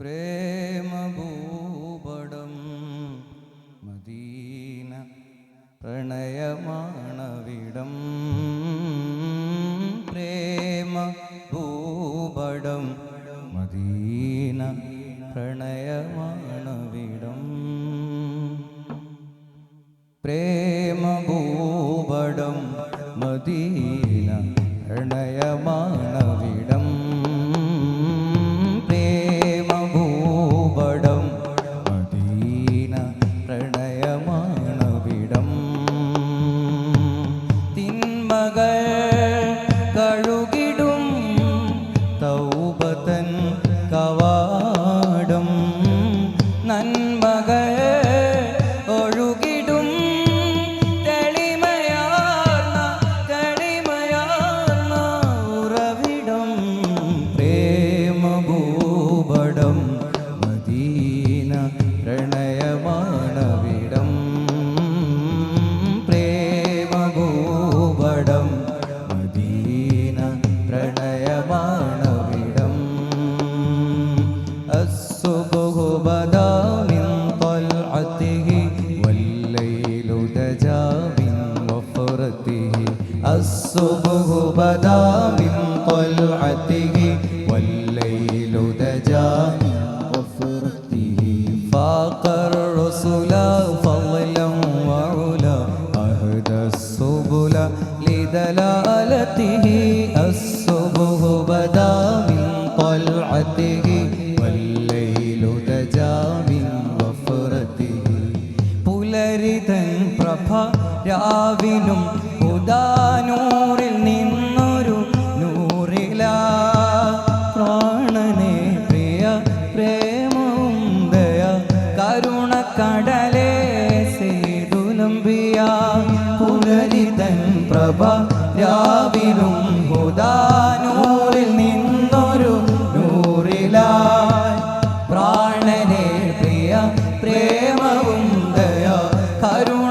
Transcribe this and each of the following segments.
പ്രേമഭൂപടം Medina പ്രണയമാണവിടം. പ്രേമ ഭൂപടം Medina പ്രണയമാണവിടം. പ്രേമഭൂപടം Medina പ്രണയമാണവിടം. തൗബതൻ കവാടം طلعته والليل دجا من وفرته فاق الرسل فضلا وعلا أهدى السبل لدلالته الصبح بدا من طلعته والليل دجا من وفرته പുലരിതൻ പ്രഭ രാവിനും കരുണക്കടലേ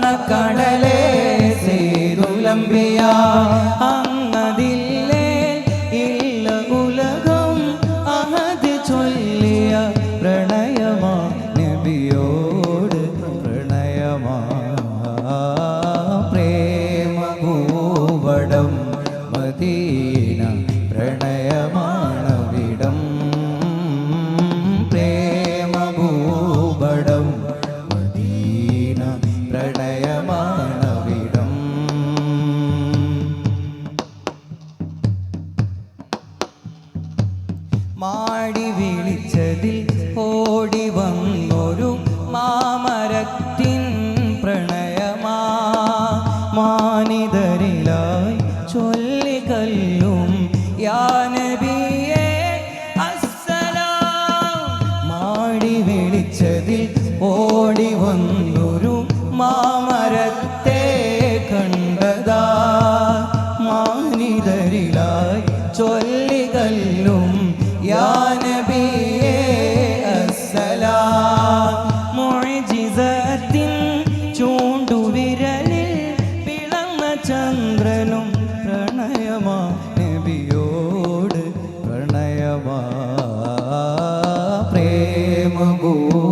മാടി വിളിച്ചതിൽ ഓടി വന്നൊരു മാമരത്തിൻ പ്രണയമാ. മാനിതരിലായി ചൊല്ലിക്കല്ലും യാനബിയെ അസ്സലാം. മാടി വിളിച്ചതിൽ ഓടി വന്നൊരു ചന്ദ്രനും പ്രണയമാ നബിയോട് പ്രണയമാ. പ്രേമഭൂപടം